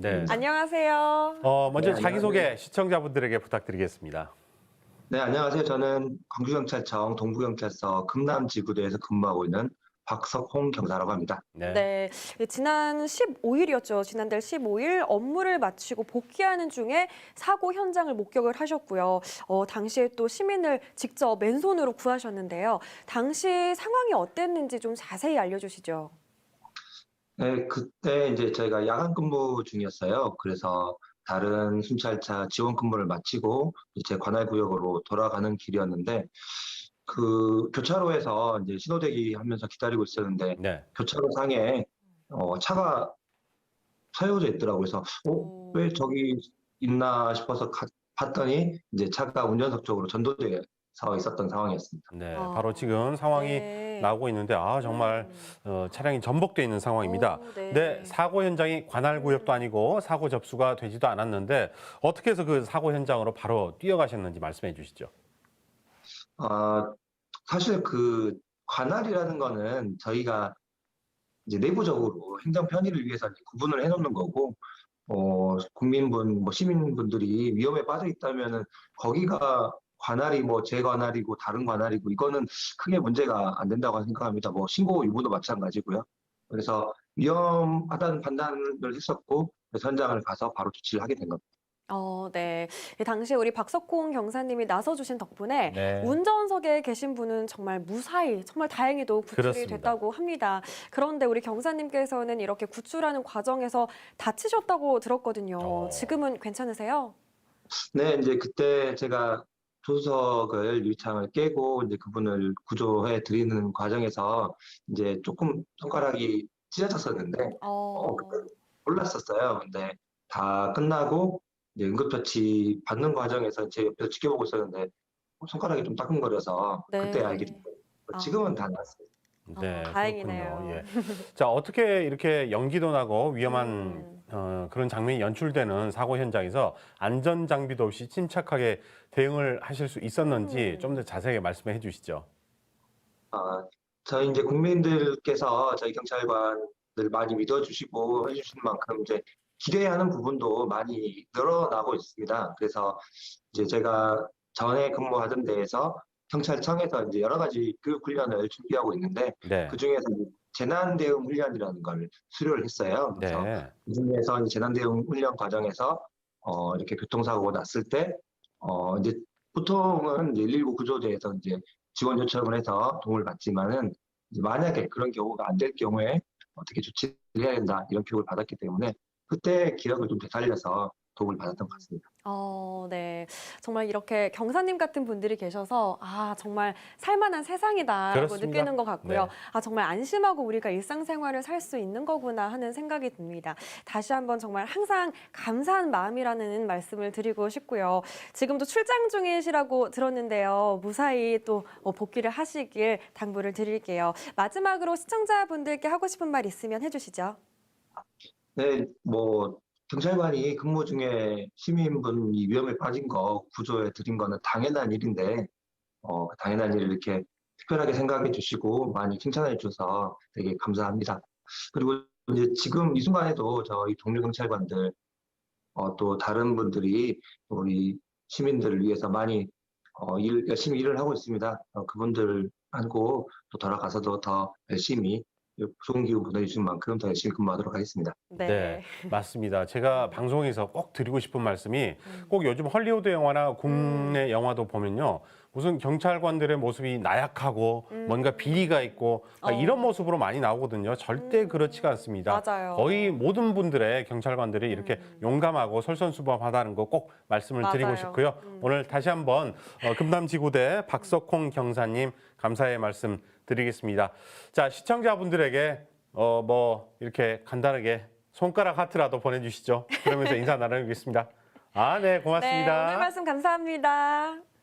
네. 안녕하세요. 어, 먼저 네, 자기소개 시청자분들에게 부탁드리겠습니다. 네, 안녕하세요. 저는 광주경찰청 동부경찰서 금남지구대에서 근무하고 있는 박석홍 경사라고 합니다. 네. 네, 지난 15일이었죠. 지난달 15일 업무를 마치고 복귀하는 중에 사고 현장을 목격을 하셨고요. 어, 당시에 또 시민을 직접 맨손으로 구하셨는데요. 당시 상황이 어땠는지 좀 자세히 알려주시죠. 네, 그때 이제 저희가 야간 근무 중이었어요. 그래서 다른 순찰차 지원 근무를 마치고 제 관할 구역으로 돌아가는 길이었는데 그 교차로에서 이제 신호대기 하면서 기다리고 있었는데 네. 교차로 상에 어, 차가 세워져 있더라고요. 그래서 어, 오. 왜 저기 있나 싶어서 가- 봤더니 이제 차가 운전석 쪽으로 전도돼 서 있었던 상황이었습니다. 네. 아. 바로 지금 상황이 네. 나오고 있는데 아 정말 음. 어, 차량이 전복돼 있는 상황입니다. 오, 네. 네, 사고 현장이 관할 구역도 아니고 사고 접수가 되지도 않았는데 어떻게 해서 그 사고 현장으로 바로 뛰어가셨는지 말씀해 주시죠. 아, 사실 그 관할이라는 거는 저희가 이제 내부적으로 행정 편의를 위해서 이제 구분을 해놓는 거고, 어, 국민분, 뭐 시민분들이 위험에 빠져 있다면은 거기가 관할이 뭐제 관할이고 다른 관할이고 이거는 크게 문제가 안 된다고 생각합니다. 뭐 신고 유무도 마찬가지고요. 그래서 위험하다는 판단을 했었고 그래서 현장을 가서 바로 조치를 하게 된 겁니다. 어, 네. 이 당시에 우리 박석홍 경사님이 나서주신 덕분에 네. 운전석에 계신 분은 정말 무사히 정말 다행히도 구출이 그렇습니다. 됐다고 합니다. 그런데 우리 경사님께서는 이렇게 구출하는 과정에서 다치셨다고 들었거든요. 어. 지금은 괜찮으세요? 네, 이제 그때 제가 조수석을 유리창을 깨고 이제 그분을 구조해 드리는 과정에서 이제 조금 손가락이 찢어졌었는데 어, 어, 몰랐었어요. 근데 다 끝나고 이제 응급처치 받는 과정에서 제 옆에서 지켜보고 있었는데 손가락이 좀 따끔거려서 네. 그때 알게 됐어요. 지금은 다 나았어요. 네, 어, 다행이네요. 그렇군요. 예. 자, 어떻게 이렇게 연기도 나고 위험한 음. 어, 그런 장면이 연출되는 사고 현장에서 안전 장비도 없이 침착하게 대응을 하실 수 있었는지 음. 좀더 자세하게 말씀해 주시죠. 아, 저희 이제 국민들께서 저희 경찰관들 많이 믿어주시고 해주시는 만큼 이제 기대하는 부분도 많이 늘어나고 있습니다. 그래서 이제 제가 전에 근무하던 데에서 경찰청에서 이제 여러 가지 교육 훈련을 준비하고 있는데 네. 그 중에서 재난 대응 훈련이라는 걸 수료를 했어요. 그래서 네. 그 중에서 이제 재난 대응 훈련 과정에서 어, 이렇게 교통사고가 났을 때 어, 이제 보통은 이제 119 구조대에서 이제 지원 요청을 해서 도움을 받지만은 이제 만약에 그런 경우가 안 될 경우에 어떻게 조치를 해야 된다 이런 교육을 받았기 때문에 그때 기억을 좀 되살려서 도움을 받았던 것 같습니다. 어, 네. 정말 이렇게 경사님 같은 분들이 계셔서 아, 정말 살만한 세상이다라고 그렇습니다. 느끼는 것 같고요. 네. 아, 정말 안심하고 우리가 일상생활을 살 수 있는 거구나 하는 생각이 듭니다. 다시 한번 정말 항상 감사한 마음이라는 말씀을 드리고 싶고요. 지금도 출장 중이시라고 들었는데요. 무사히 또 어, 복귀를 하시길 당부를 드릴게요. 마지막으로 시청자분들께 하고 싶은 말 있으면 해주시죠. 네, 뭐 경찰관이 근무 중에 시민분이 위험에 빠진 거 구조해 드린 거는 당연한 일인데 어, 그 당연한 일을 이렇게 특별하게 생각해 주시고 많이 칭찬해 주셔서 되게 감사합니다. 그리고 이제 지금 이 순간에도 저희 동료 경찰관들 어, 또 다른 분들이 우리 시민들을 위해서 많이 어, 일, 열심히 일을 하고 있습니다. 어, 그분들하고 또 돌아가서도 더 열심히 좋은 기운 보내주신 만큼 더 열심히 근무하도록 하겠습니다. 네. 네. 맞습니다. 제가 방송에서 꼭 드리고 싶은 말씀이 음. 꼭 요즘 헐리우드 영화나 국내 영화도 보면요. 무슨 경찰관들의 모습이 나약하고 음. 뭔가 비리가 있고 아, 어. 이런 모습으로 많이 나오거든요. 절대 음. 그렇지가 않습니다. 맞아요. 거의 모든 분들의 경찰관들이 이렇게 음. 용감하고 솔선수범하다는 거 꼭 말씀을 드리고 맞아요. 싶고요. 음. 오늘 다시 한번 어, 금남지구대 박석홍 경사님 감사의 말씀 드리겠습니다. 자 시청자분들에게 어, 뭐 이렇게 간단하게 손가락 하트라도 보내주시죠. 그러면서 인사 나누겠습니다. 아, 네, 고맙습니다. 네, 오늘 말씀 감사합니다.